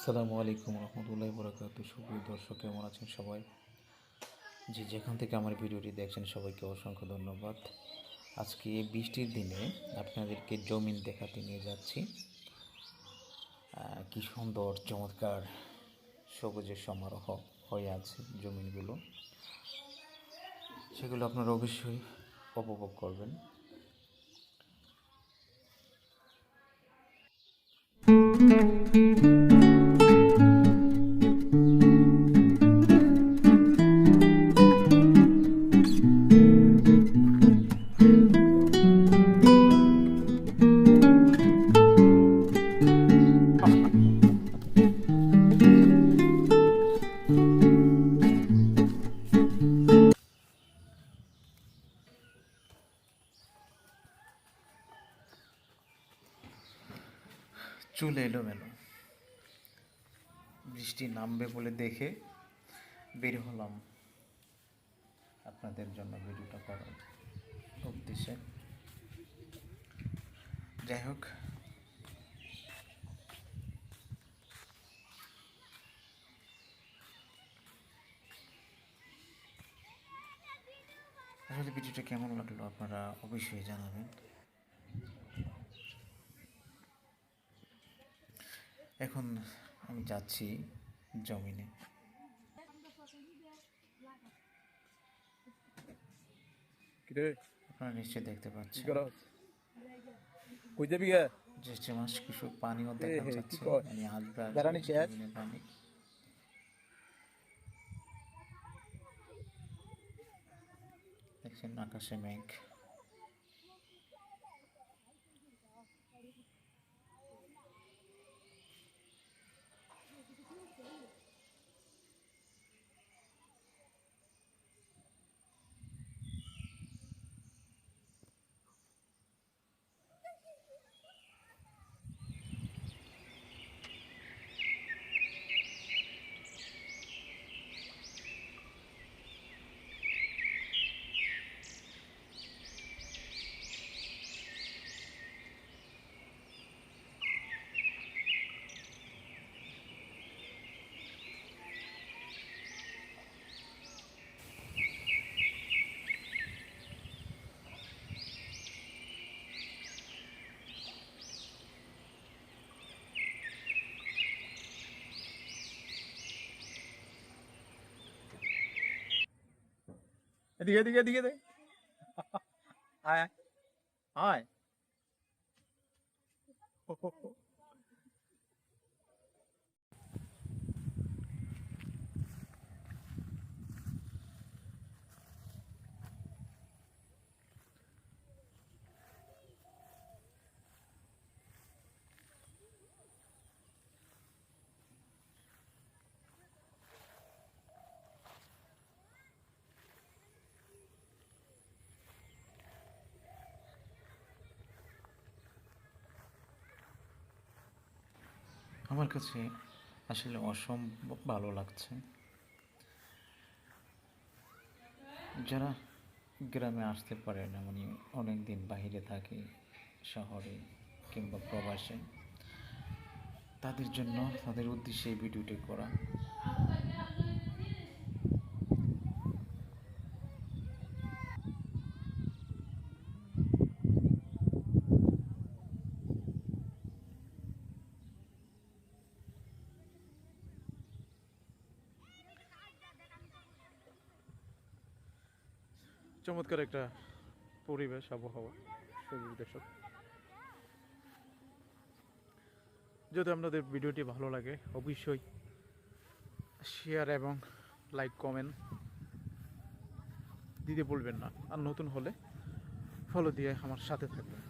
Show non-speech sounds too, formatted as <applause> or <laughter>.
আসসালামু আলাইকুম রহমতুল্লাহ বরাকাত সুপ্রিয় দর্শক, কেমন আছেন সবাই? যে যেখান থেকে আমার ভিডিওটি দেখছেন, সবাইকে অসংখ্য ধন্যবাদ। আজকে বৃষ্টির দিনে আপনাদেরকে জমিন দেখাতে নিয়ে যাচ্ছি। কি সুন্দর, চমৎকার সবুজের সমারোহ হয়ে আছে জমিনগুলো। সেগুলো আপনারা অবশ্যই উপভোগ করবেন। চুল এলোমেলো। বৃষ্টি নামবে বলে দেখে বের হলাম। আপনাদের জন্য ভিডিওটা করার উদ্দেশ্যে। যাই হোক। আসলে ভিডিওটা কেমন লাগল আপনারা অবশ্যই জানাবেন। এখন আমি যাচ্ছি জমিনে। আপনারা নিশ্চয়ই দেখতে পাচ্ছেন। যে মাস কিছু পানিও দেখা যাচ্ছে মানে শেষ? জমিনে পানি। দেখছেন আকাশে মেঘ। এদিকে এদিকে এদিকে দে <laughs> আয় আয়। আমার কাছে আসলে অসম্ভব ভালো লাগছে। যারা গ্রামে আসতে পারে না মানে অনেক দিন বাহিরে থাকে শহরে কিংবা প্রবাসে, তাদের জন্য, তাদের উদ্দেশ্যে এই ভিডিওটি করা। চমৎকার একটা পরিবেশ, আবহাওয়া সবুজ দর্শক যদি আপনাদের ভিডিওটি ভালো লাগে, অবশ্যই শেয়ার এবং লাইক কমেন্ট দিতে বলবেন না। আর নতুন হলে ফলো দিয়ে আমার সাথে থাকবেন।